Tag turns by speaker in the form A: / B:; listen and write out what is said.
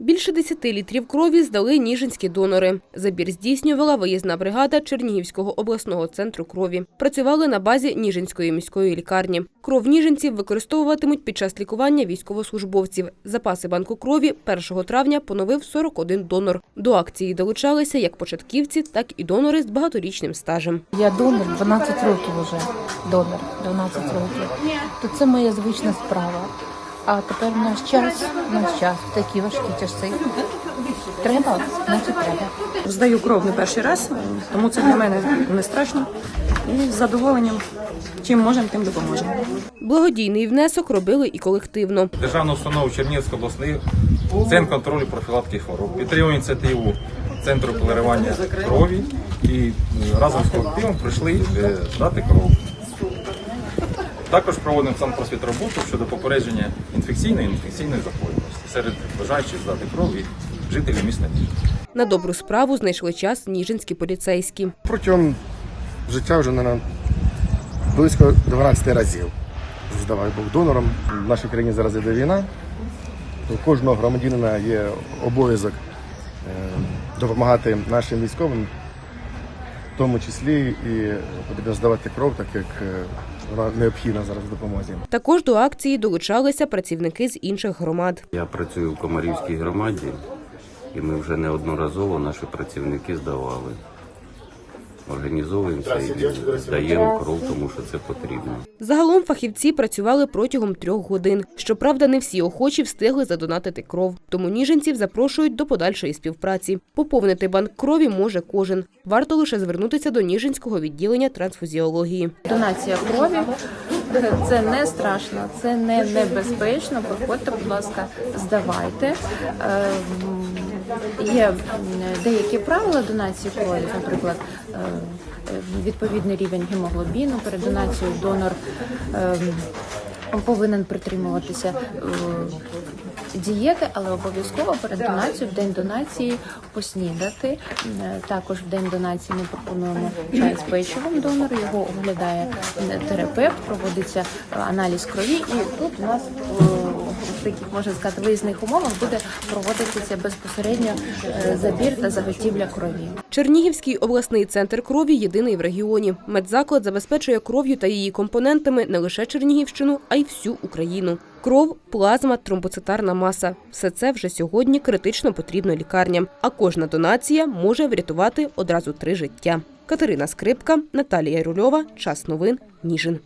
A: Більше 10 літрів крові здали ніжинські донори. Забір здійснювала виїзна бригада Чернігівського обласного центру крові. Працювали на базі Ніжинської міської лікарні. Кров ніжинців використовуватимуть під час лікування військовослужбовців. Запаси банку крові 1 травня поновив 41 донор. До акції долучалися як початківці, так і донори з багаторічним стажем.
B: Я донор 12 років вже. Донор 12 років. То це моя звична справа. А тепер в наш час, наш час, такі важкі часи. Треба, значить треба.
C: Здаю кров не перший раз, тому це для мене не страшно. І з задоволенням, чим можемо, тим допоможемо.
A: Благодійний внесок робили і колективно.
D: Державну установу Чернігівської обласний центр контролю профілактики хвороб. Підтримуємо ініціативу центру переливання крові і е, разом з колективом прийшли е, дати кров. Також проводимо сам просвіт роботу щодо попередження інфекційної і інфекційної захворюваності серед бажаючих здати кров і жителів міста Ніжин.
A: На добру справу знайшли час ніжинські поліцейські.
E: Протягом життя вже наверно, близько 12 разів здавав був донором. В нашій країні зараз іде війна. У кожного громадянина є обов'язок е, допомагати нашим військовим, в тому числі і потрібно здавати кров, так як е, вона необхідна зараз в допомозі.
A: Також до акції долучалися працівники з інших громад.
F: Я працюю в Комарівській громаді, і ми вже неодноразово наші працівники здавали. Організовуємося і здаємо кров, тому що це потрібно.
A: Загалом фахівці працювали протягом трьох годин. Щоправда, не всі охочі встигли задонатити кров. Тому ніженців запрошують до подальшої співпраці. Поповнити банк крові може кожен. Варто лише звернутися до Ніжинського відділення трансфузіології.
G: Донація крові це не страшно, це не небезпечно. Приходьте, будь ласка, здавайте. Є деякі правила донації крові, наприклад, е, е, відповідний рівень гемоглобіну перед донацією донор. е, Повинен притримуватися дієти, але обов'язково перед донацією в день донації поснідати. Також в день донації ми пропонуємо чай з печивом донору. Його оглядає терапевт, проводиться аналіз крові, і тут у нас таких можна сказати виїзних умовах буде проводитися безпосередньо е, забір та заготівля крові.
A: Чернігівський обласний центр крові єдиний в регіоні. Медзаклад забезпечує кров'ю та її компонентами не лише Чернігівщину, а й всю Україну. Кров, плазма, тромбоцитарна маса – все це вже сьогодні критично потрібно лікарням. А кожна донація може врятувати одразу три життя. Катерина Скрипка, Наталія Рульова. Час новин. Ніжин.